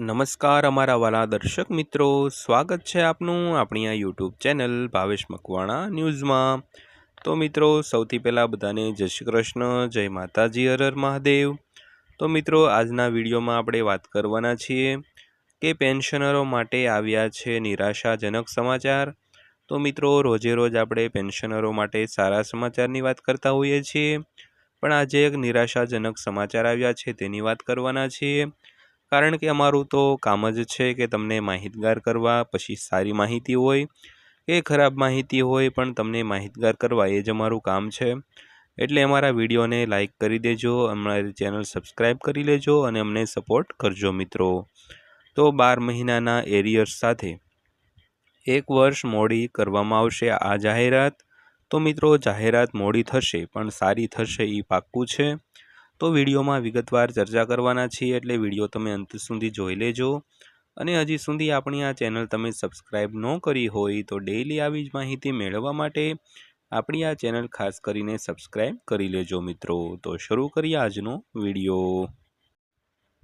નમસ્કાર અમારા વાલા દર્શક મિત્રો. સ્વાગત છે આપનું આપણી આ યુટ્યુબ ચેનલ ભાવેશ મકવાણા ન્યૂઝમાં. તો મિત્રો, સૌથી પહેલાં બધાને જય શ્રી કૃષ્ણ, જય માતાજી હરર મહાદેવ. તો મિત્રો, આજના વિડીયોમાં આપણે વાત કરવાના છીએ કે પેન્શનરો માટે આવ્યા છે નિરાશાજનક સમાચાર. તો મિત્રો, રોજે રોજ આપણે પેન્શનરો માટે સારા સમાચારની વાત કરતા હોઈએ છીએ. પણ આજે એક નિરાશાજનક સમાચાર આવ્યા છે, તેની વાત કરવાના છીએ. કારણ કે અમારું તો કામ જ છે કે તમને માહિતગાર કરવા, પછી સારી માહિતી હોય, કે ખરાબ માહિતી હોય, પણ તમને માહિતગાર કરવા એ જ અમારું કામ છે. એટલે અમારા વિડીયોને લાઇક કરી દેજો, અમારી ચેનલ સબસ્ક્રાઈબ કરી લેજો અને અમને સપોર્ટ કરજો મિત્રો. તો બાર મહિનાના એરિયર્સ સાથે એક વર્ષ મોડી કરવામાં આવશે આ જાહેરાત. તો મિત્રો, જાહેરાત મોડી થશે, પણ સારી થશે એ પાક્કું છે. તો વિડીયોમાં વિગતવાર ચર્ચા કરવાના છીએ, એટલે વીડિયો તમે અંત સુધી જોઈ લેજો. અને હજી સુધી આપણી આ ચેનલ તમે સબસ્ક્રાઈબ ન કરી હોય તો ડેઈલી આવી જ માહિતી મેળવવા માટે આપણી આ ચેનલ ખાસ કરીને સબસ્ક્રાઈબ કરી લેજો મિત્રો. તો શરૂ કરીએ આજનો વીડિયો.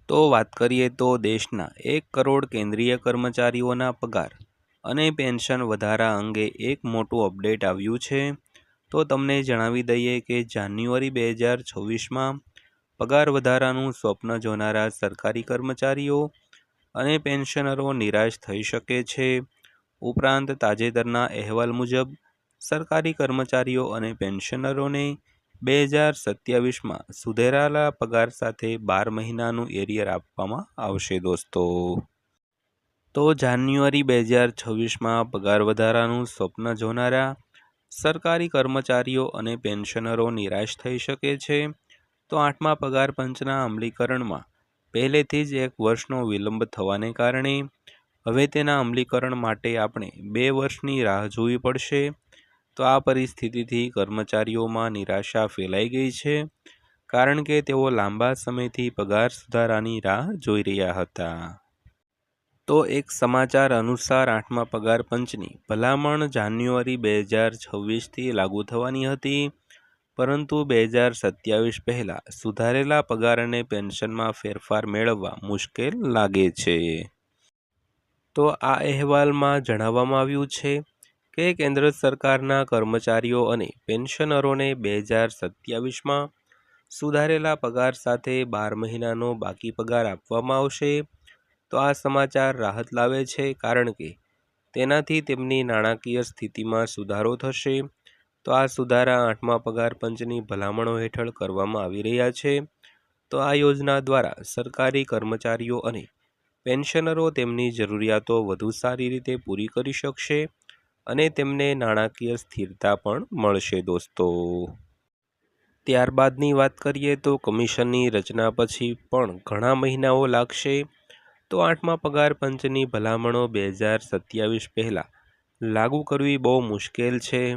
તો વાત કરીએ તો દેશના એક કરોડ કેન્દ્રીય કર્મચારીઓના પગાર અને પેન્શન વધારા અંગે એક મોટું અપડેટ આવ્યું છે. તો તમને જણાવી દઈએ કે જાન્યુઆરી બે હજાર છવ્વીસમાં પગાર વધારાનું સ્વપ્ન જોનારા સરકારી કર્મચારીઓ અને પેન્શનરો નિરાશ થઈ શકે છે. ઉપરાંત તાજેતરના અહેવાલ મુજબ, સરકારી કર્મચારીઓ અને પેન્શનરોને બે હજાર સત્યાવીસમાં સુધેરાલા પગાર સાથે બાર મહિનાનું એરિયર આપવામાં આવશે દોસ્તો. તો જાન્યુઆરી બે હજાર છવ્વીસમાં પગાર વધારાનું સ્વપ્ન જોનારા સરકારી કર્મચારીઓ અને પેન્શનરો નિરાશ થઈ શકે છે. તો આઠમા પગાર પંચના અમલીકરણમાં. પહેલેથી જ એક વર્ષનો વિલંબ થવાને કારણે હવે તેના અમલીકરણ માટે આપણે બે વર્ષની રાહ જોવી પડશે. તો આ પરિસ્થિતિથી કર્મચારીઓમાં નિરાશા ફેલાઈ ગઈ છે, કારણ કે તેઓ લાંબા સમયથી પગાર સુધારાની રાહ જોઈ રહ્યા હતા. તો એક સમાચાર અનુસાર આઠમા પગાર પંચની ભલામણ જાન્યુઆરી બે હજાર છવ્વીસથી લાગુ થવાની હતી. પરંતુ બે હજાર સત્યાવીસ પહેલાં સુધારેલા પગાર અને પેન્શનમાં ફેરફાર મેળવવા મુશ્કેલ લાગે છે. તો આ અહેવાલમાં જણાવવામાં આવ્યું છે કે કેન્દ્ર સરકારના કર્મચારીઓ અને પેન્શનરોને બે હજાર સત્યાવીસમાં સુધારેલા પગાર સાથે બાર મહિનાનો બાકી પગાર આપવામાં આવશે. તો આ સમાચાર રાહત લાવે છે કારણ કે તેનાથી તેમની નાણાકીય સ્થિતિમાં સુધારો થશે. તો આ સુધારા આઠમા પગાર પંચની ભલામણો હેઠળ કરવામાં આવી રહ્યા છે. તો આ યોજના દ્વારા સરકારી કર્મચારીઓ અને પેન્શનરો તેમની જરૂરિયાતો વધુ સારી રીતે પૂરી કરી શકશે અને તેમને નાણાકીય સ્થિરતા પણ મળશે દોસ્તો. ત્યારબાદની વાત કરીએ તો કમિશનની રચના પછી પણ ઘણા મહિનાઓ લાગશે. તો આઠમા પગાર પંચની ભલામણો બે હજાર સત્યાવીસ પહેલાં લાગુ કરવી બહુ મુશ્કેલ છે.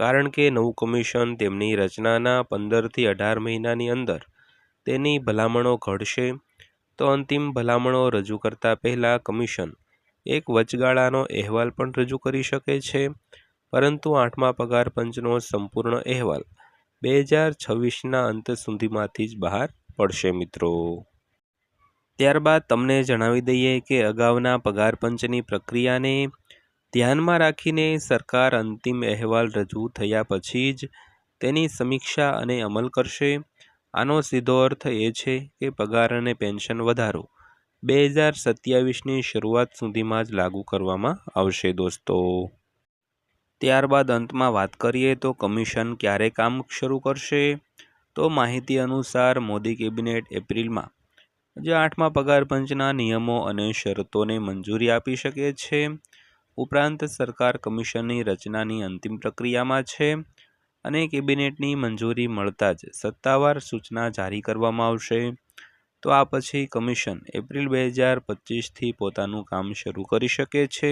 કારણ કે નવું કમિશન તેમની રચનાના પંદરથી અઢાર મહિનાની અંદર તેની ભલામણો ઘડશે, તો અંતિમ ભલામણો રજૂ કરતા પહેલાં કમિશન એક વચગાળાનો અહેવાલ પણ રજૂ કરી શકે છે, પરંતુ આઠમા પગાર પંચનો સંપૂર્ણ અહેવાલ બે હજાર છવ્વીસના અંત સુધીમાંથી જ બહાર પડશે મિત્રો. ત્યારબાદ તમને જણાવી દઈએ કે અગાઉના પગાર પંચની પ્રક્રિયાને ધ્યાનમાં રાખીને સરકાર અંતિમ અહેવાલ રજૂ થયા પછી જ તેની સમીક્ષા અને અમલ કરશે. આનો સીધો અર્થ એ છે કે પગાર અને પેન્શન વધારો બે હજાર સત્યાવીસની શરૂઆત સુધીમાં જ લાગુ કરવામાં આવશે દોસ્તો. ત્યારબાદ અંતમાં વાત કરીએ તો કમિશન ક્યારે કામ શરૂ કરશે? તો માહિતી અનુસાર મોદી કેબિનેટ એપ્રિલમાં જે આઠમા પગાર પંચના નિયમો અને શરતોને મંજૂરી આપી શકે છે. ઉપરાંત સરકાર કમિશનની રચનાની અંતિમ પ્રક્રિયામાં છે અને કેબિનેટની મંજૂરી મળતા જ સત્તાવાર સૂચના જારી કરવામાં આવશે. તો આ પછી કમિશન એપ્રિલ બે હજાર પચીસથી પોતાનું કામ શરૂ કરી શકે છે.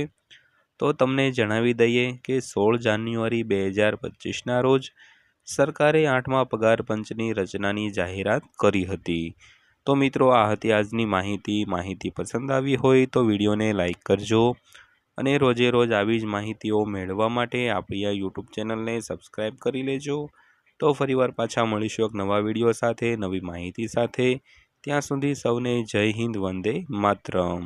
તો તમને જણાવી દઈએ કે સોળ જાન્યુઆરી બે હજાર પચીસના રોજ સરકારે આઠમા પગાર પંચની રચનાની જાહેરાત કરી હતી. તો મિત્રો, આ હતી આજની માહિતી. માહિતી પસંદ આવી હોય તો વિડીયોને લાઇક કરજો. અને રોજે રોજ આવી જ માહિતીઓ મેળવવા માટે આપણી આ યુટ્યુબ ચેનલને સબસ્ક્રાઈબ કરી લેજો. તો ફરીવાર પાછા મળીશું એક નવા વીડિયો સાથે, નવી માહિતી સાથે. ત્યાં સુધી સૌને જય હિન્દ, વંદે માતરમ.